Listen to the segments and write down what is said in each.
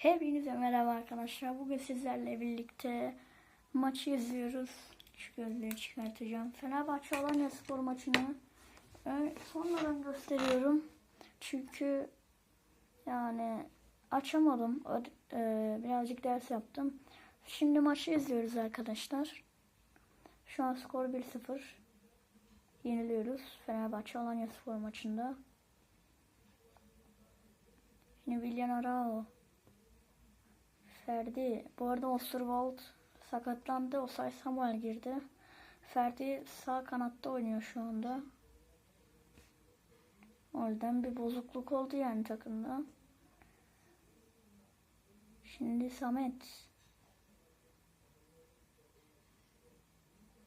Hepinize merhaba arkadaşlar. Bugün sizlerle birlikte maçı izliyoruz. Şu gözleri çıkartacağım. Fenerbahçe Alanya Spor maçını e, sonradan gösteriyorum. Çünkü yani açamadım. E, birazcık ders yaptım. Şimdi maçı izliyoruz arkadaşlar. Şu an skor 1-0. Yeniliyoruz. Fenerbahçe Alanya Spor maçında. Şimdi William Arao. Ferdi. Bu arada Osterwald sakatlandı. Osay Samuel girdi. Ferdi sağ kanatta oynuyor şu anda. O yüzden bir bozukluk oldu yani takımda. Şimdi Samet.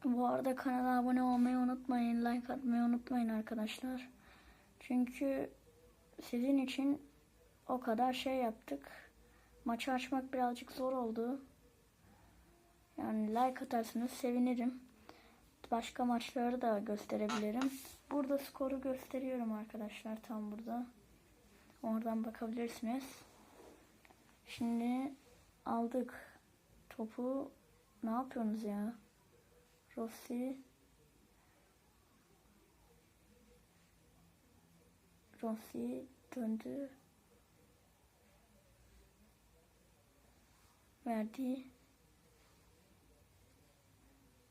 Bu arada kanala abone olmayı unutmayın. Like atmayı unutmayın arkadaşlar. Çünkü sizin için o kadar şey yaptık. Maçı açmak birazcık zor oldu. Yani like atarsanız sevinirim. Başka maçları da gösterebilirim. Burada skoru gösteriyorum arkadaşlar tam burada. Oradan bakabilirsiniz. Şimdi aldık topu. Ne yapıyorsunuz ya? Rossi Rossi döndü. Verdi.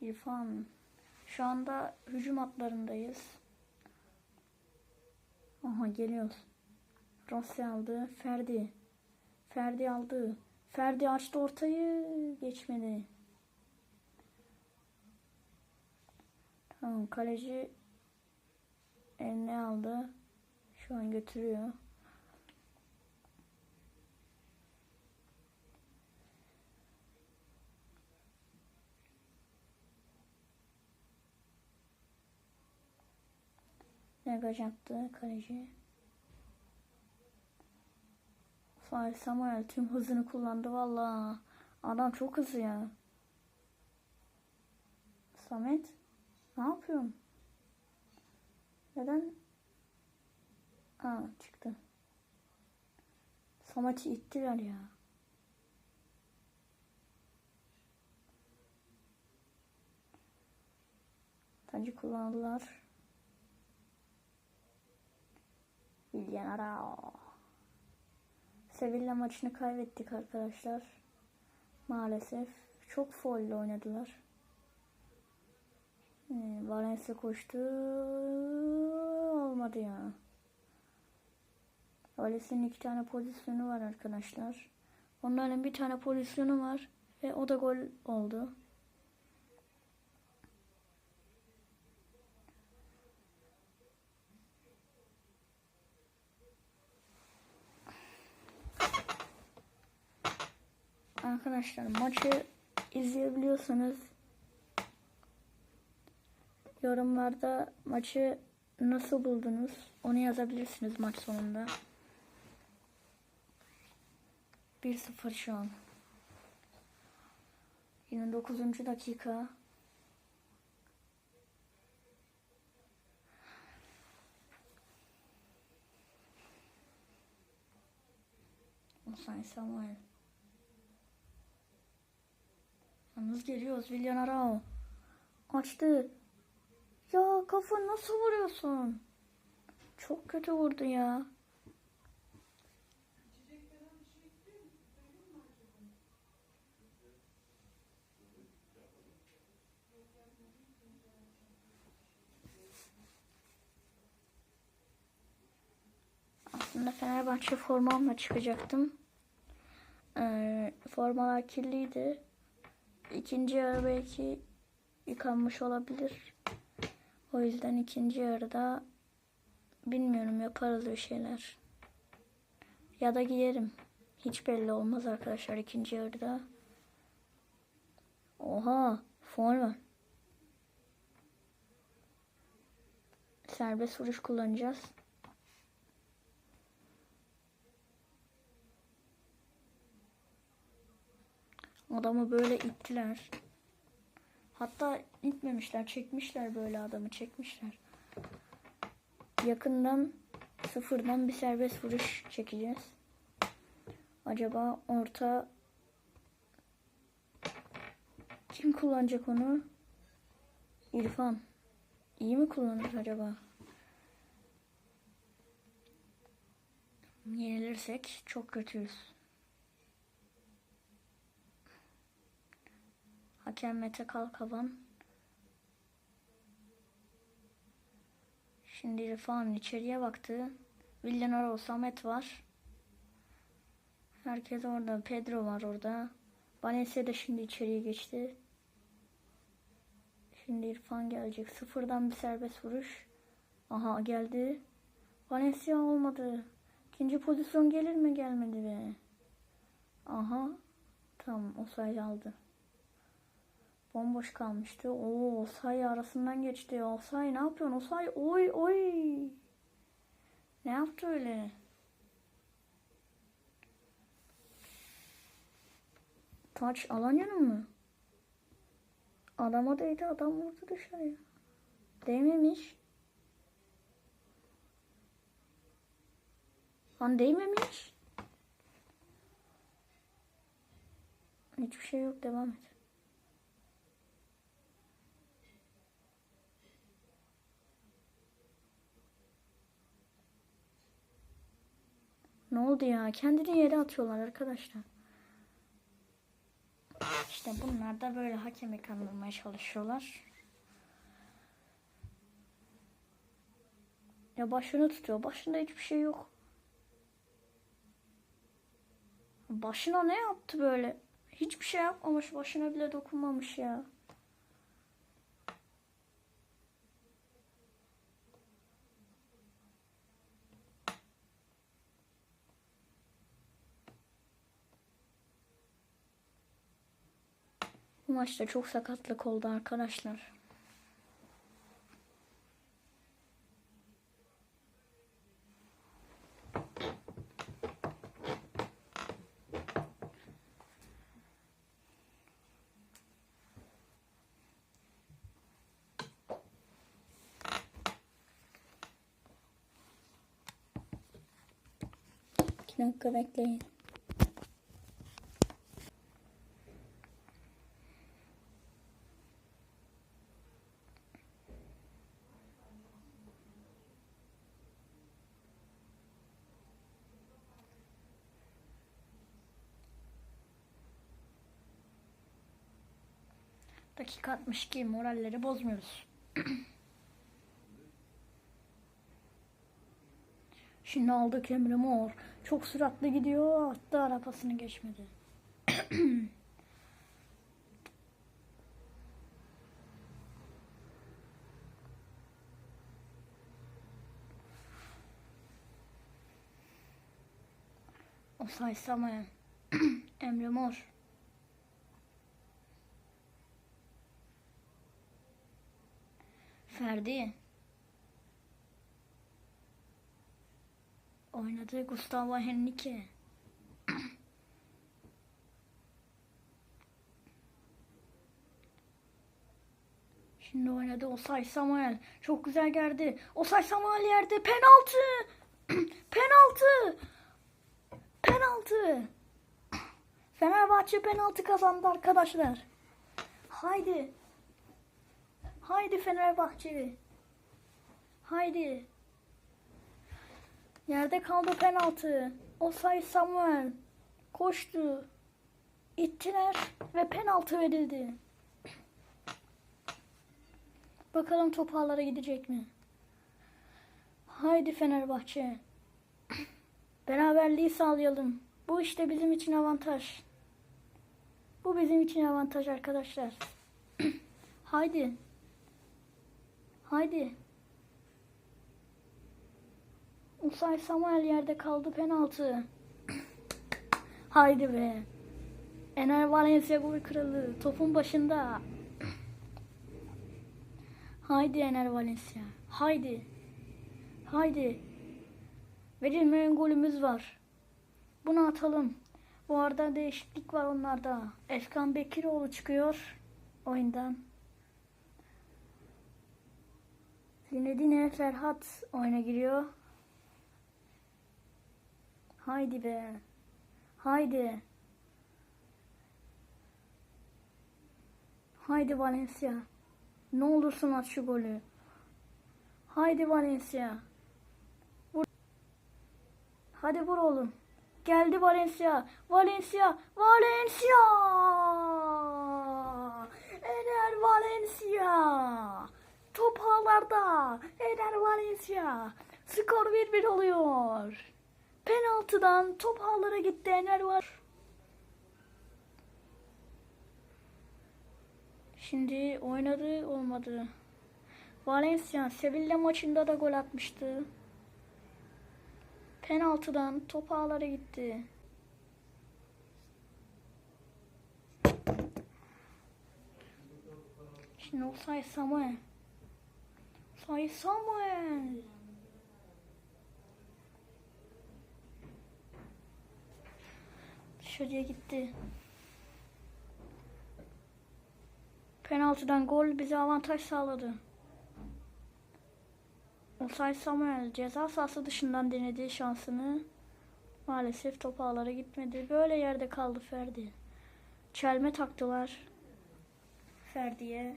İrfan. Şu anda hücum hatlarındayız. Aha geliyoruz. Rossi aldı. Ferdi. Ferdi aldı. Ferdi açtı ortayı. Geçmedi. Tamam kaleci eline aldı. Şu an götürüyor. Negaj attı kaleci. Fail Samuel tüm hızını kullandı valla. Adam çok hızlı ya. Samet ne yapıyorsun? Neden? Aa çıktı. Samet'i ittiler ya. Tancı kullandılar. Arao. Sevilla maçını kaybettik arkadaşlar. Maalesef. Çok folle oynadılar. Ee, Valencia koştu. Olmadı ya. Valencia'nın iki tane pozisyonu var arkadaşlar. Onların bir tane pozisyonu var. Ve o da gol oldu. Arkadaşlar maçı izleyebiliyorsanız yorumlarda maçı nasıl buldunuz onu yazabilirsiniz maç sonunda. 1-0 şu an. 29. dakika. Osay Samuel. Yalnız geliyoruz William Arao. Açtı. Ya kafa nasıl vuruyorsun? Çok kötü vurdu ya. Aslında Fenerbahçe formamla çıkacaktım. Ee, formalar kirliydi. İkinci yarı belki yıkanmış olabilir. O yüzden ikinci yarıda bilmiyorum yaparız bir şeyler. Ya da giyerim. Hiç belli olmaz arkadaşlar ikinci yarıda. Oha, var. Serbest vuruş kullanacağız. Adamı böyle ittiler. Hatta itmemişler, çekmişler böyle adamı, çekmişler. Yakından sıfırdan bir serbest vuruş çekeceğiz. Acaba orta kim kullanacak onu? İrfan. İyi mi kullanır acaba? Yenilirsek çok kötüyüz. Hakem Mete Kalkavan. Şimdi İrfan içeriye baktı. Villanaro Samet var. Herkes orada. Pedro var orada. Valencia da şimdi içeriye geçti. Şimdi İrfan gelecek. Sıfırdan bir serbest vuruş. Aha geldi. Valencia olmadı. İkinci pozisyon gelir mi gelmedi be. Aha. Tamam o sayı aldı. Bomboş kalmıştı. Oo Osay arasından geçti. Osay ne yapıyorsun? Osay oy oy. Ne yaptı öyle? Taç Alanya'nın mı? Adama değdi adam vurdu dışarıya. Değmemiş. Lan değmemiş. Hiçbir şey yok devam et. Ne oldu ya? Kendini yere atıyorlar arkadaşlar. İşte bunlar da böyle hakemi kandırmaya çalışıyorlar. Ya başını tutuyor. Başında hiçbir şey yok. Başına ne yaptı böyle? Hiçbir şey yapmamış. Başına bile dokunmamış ya. Maçta çok sakatlık oldu arkadaşlar. İki dakika bekleyin. Dakika 62 moralleri bozmuyoruz. Şimdi aldık Emre Mor. Çok süratli gidiyor. Hatta arabasını geçmedi. o saysamayan. Emre Mor. Ferdi. Oynadı Gustavo Henrique. Şimdi oynadı Osay Samuel. Çok güzel geldi. Osay Samuel yerde. Penaltı. penaltı. Penaltı. Fenerbahçe penaltı kazandı arkadaşlar. Haydi. Haydi Fenerbahçe. Haydi. Yerde kaldı penaltı. Osay Samuel koştu. İttiler ve penaltı verildi. Bakalım top ağlara gidecek mi? Haydi Fenerbahçe. Beraberliği sağlayalım. Bu işte bizim için avantaj. Bu bizim için avantaj arkadaşlar. Haydi. Haydi. Usay Samuel yerde kaldı penaltı. Haydi be. Ener Valencia gol kralı. Topun başında. Haydi Ener Valencia. Haydi. Haydi. Verilmeyen golümüz var. Bunu atalım. Bu arada değişiklik var onlarda. Efkan Bekiroğlu çıkıyor oyundan. Zinedine Ferhat oyuna giriyor. Haydi be. Haydi. Haydi Valencia. Ne olursun at şu golü. Haydi Valencia. Vur. Hadi vur oğlum. Geldi Valencia. Valencia. Valencia. Ener Valencia. Top ağlarda. Ener Valencia. Skor 1-1 oluyor. Penaltıdan top ağlara gitti Ener var. Şimdi oynadı olmadı. Valencia Sevilla maçında da gol atmıştı. Penaltıdan top ağlara gitti. Şimdi Osay Samuel. Osay Samuel. Dışarıya gitti. Penaltıdan gol bize avantaj sağladı. Osay Samuel ceza sahası dışından denediği şansını maalesef top ağlara gitmedi. Böyle yerde kaldı Ferdi. Çelme taktılar Ferdi'ye.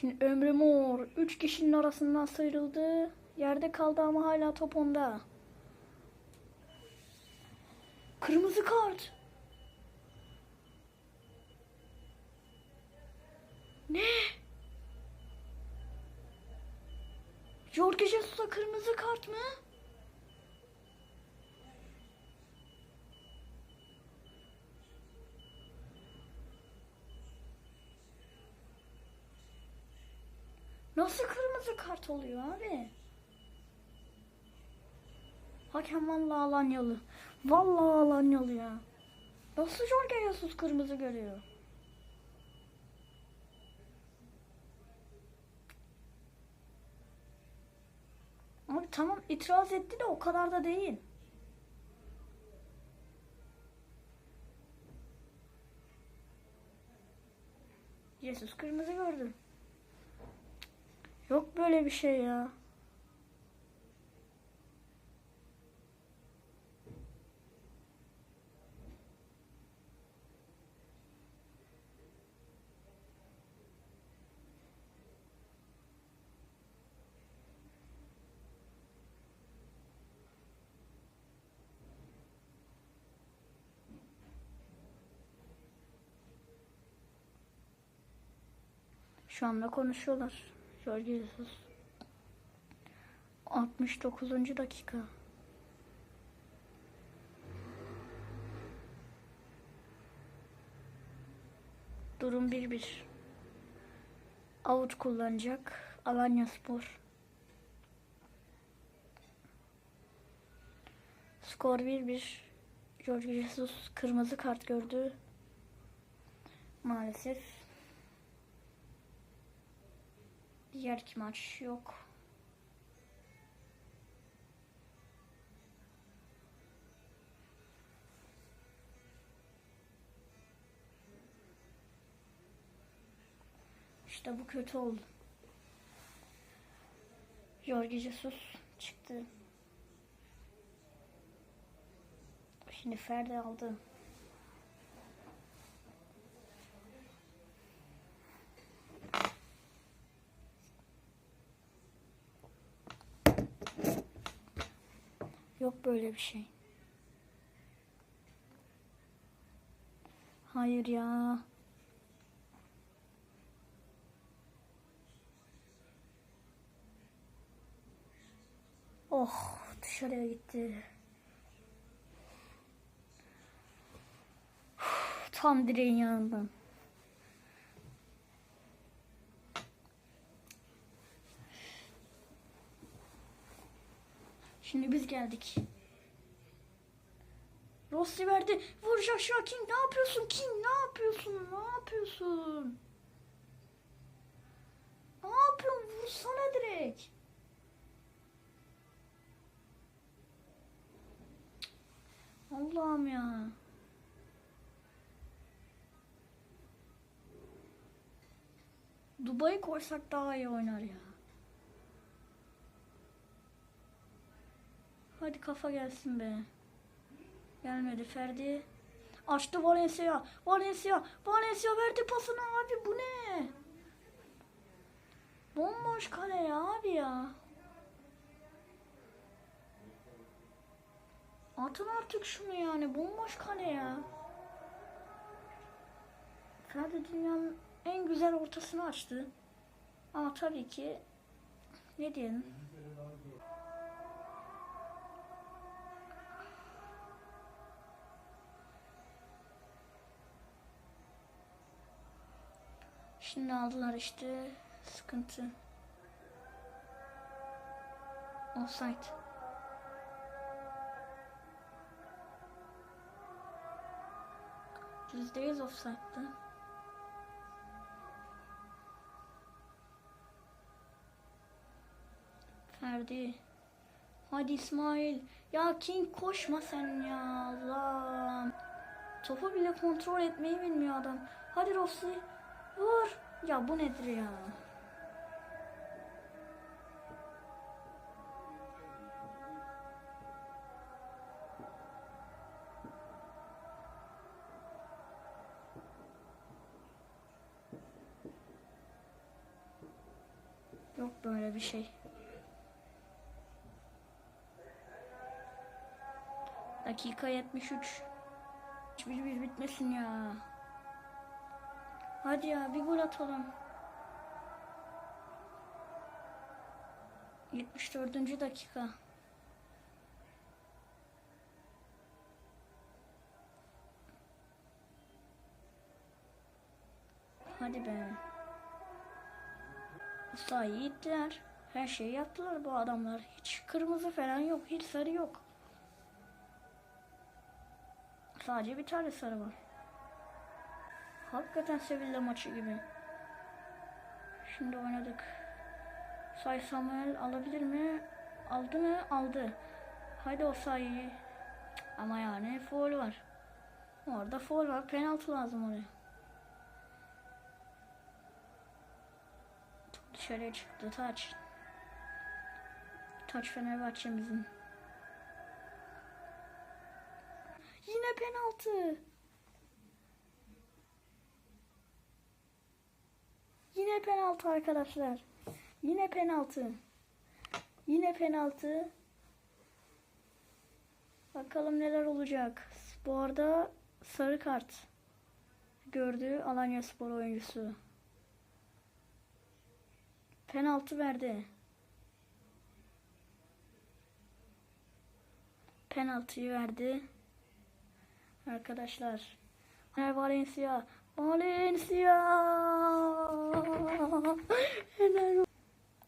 Şimdi Ömrü Mor 3 kişinin arasından sıyrıldı. Yerde kaldı ama hala top onda. Kırmızı kart. Ne? Jorge Jesus'a kırmızı kart mı? Nasıl kırmızı kart oluyor abi? Hakem vallahi Alanyalı. Vallahi Alanyalı ya. Nasıl Jorge Jesus kırmızı görüyor? Abi tamam itiraz etti de o kadar da değil. Jesus kırmızı gördü. Yok böyle bir şey ya. Şu anda konuşuyorlar. Jesus. 69. dakika. Durum 1-1. Out kullanacak Alanya Spor. Skor 1-1. Jorge Jesus kırmızı kart gördü. Maalesef. Diğer iki maç yok. İşte bu kötü oldu. Jorge Jesus çıktı. Şimdi Ferdi aldı. Yok böyle bir şey. Hayır ya. Oh dışarıya gitti. Tam direğin yanından. Şimdi biz geldik. Rossi verdi. Vur Joshua King. Ne yapıyorsun King? Ne yapıyorsun? Ne yapıyorsun? Ne yapıyorsun? Vursana direkt. Allah'ım ya. Dubai'yi koysak daha iyi oynar ya. Hadi kafa gelsin be. Gelmedi Ferdi. Açtı Valencia. Valencia. Valencia verdi pasını abi bu ne? Bomboş kale ya abi ya. Atın artık şunu yani. Bomboş kale ya. Ferdi dünyanın en güzel ortasını açtı. Ama tabii ki ne diyelim? Şimdi aldılar işte sıkıntı. Offside. Yüzde yüz offside'dı. Ferdi. Hadi İsmail. Ya King koşma sen ya Allah'ım. Topu bile kontrol etmeyi bilmiyor adam. Hadi Rossi. Vur. Ya bu nedir ya? Yok böyle bir şey. Dakika 73. Hiçbir bir bitmesin ya. Hadi ya bir gol atalım. 74. dakika. Hadi be. Sahayı ittiler. Her şeyi yaptılar bu adamlar. Hiç kırmızı falan yok. Hiç sarı yok. Sadece bir tane sarı var. Hakikaten Sevilla maçı gibi. Şimdi oynadık. Say Samuel alabilir mi? Aldı mı? Aldı. Haydi o sayıyı. Ama yani foul var. Orada foul var. Penaltı lazım oraya. Dışarıya çıktı taç. Taç Fenerbahçe'mizin. Yine penaltı. Yine penaltı arkadaşlar. Yine penaltı. Yine penaltı. Bakalım neler olacak. Bu arada sarı kart gördü Alanya Spor oyuncusu. Penaltı verdi. Penaltıyı verdi. Arkadaşlar. Valencia. Valencia.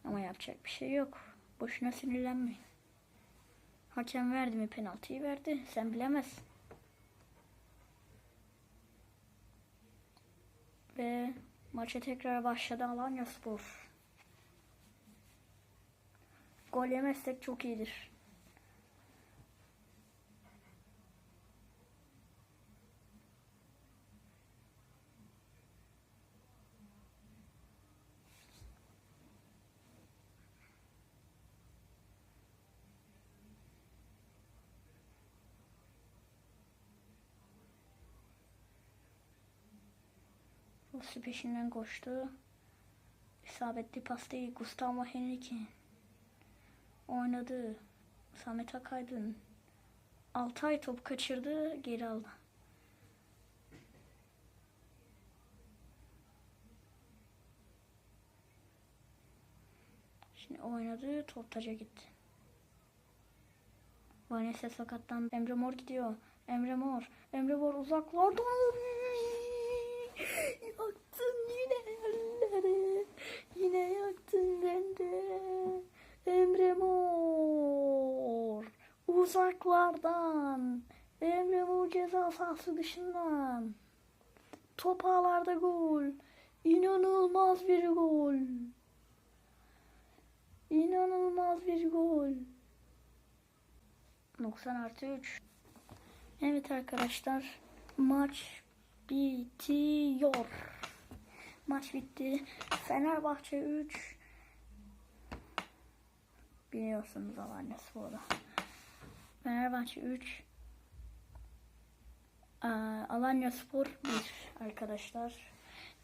Ama yapacak bir şey yok. Boşuna sinirlenmeyin. Hakem verdi mi penaltıyı verdi. Sen bilemezsin. Ve maça tekrar başladı Alanya Spor. Gol yemezsek çok iyidir. Rossi peşinden koştu. İsabetli pastayı Gustavo Henrique oynadı. Samet Akaydın Altay top kaçırdı, geri aldı. Şimdi oynadı, top taca gitti. Vanessa sakattan Emre Mor gidiyor. Emre Mor. Emre Mor uzaklardan. Yaktın yine elleri. Yine yaktın bende. Emre Mor. Uzaklardan. Emre Mor ceza sahası dışından. Top ağlarda gol. İnanılmaz bir gol. İnanılmaz bir gol. 90 artı 3. Evet arkadaşlar. Maç bitiyor. Maç bitti. Fenerbahçe 3 biliyorsunuz Alanya Spor'da. Fenerbahçe 3 Aa, Alanya Spor 1 arkadaşlar.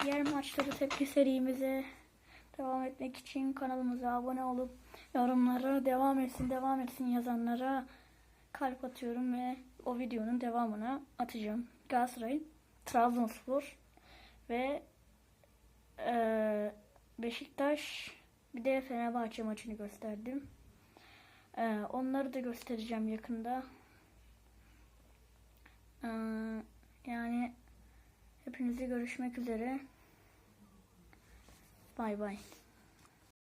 Diğer maçları tepki serimize devam etmek için kanalımıza abone olup yorumlara devam etsin devam etsin yazanlara kalp atıyorum ve o videonun devamını atacağım. Galatasaray, Trabzonspor ve eee, Beşiktaş bir de Fenerbahçe maçını gösterdim. Eee, onları da göstereceğim yakında. Eee, yani hepinizi görüşmek üzere. Bay bay.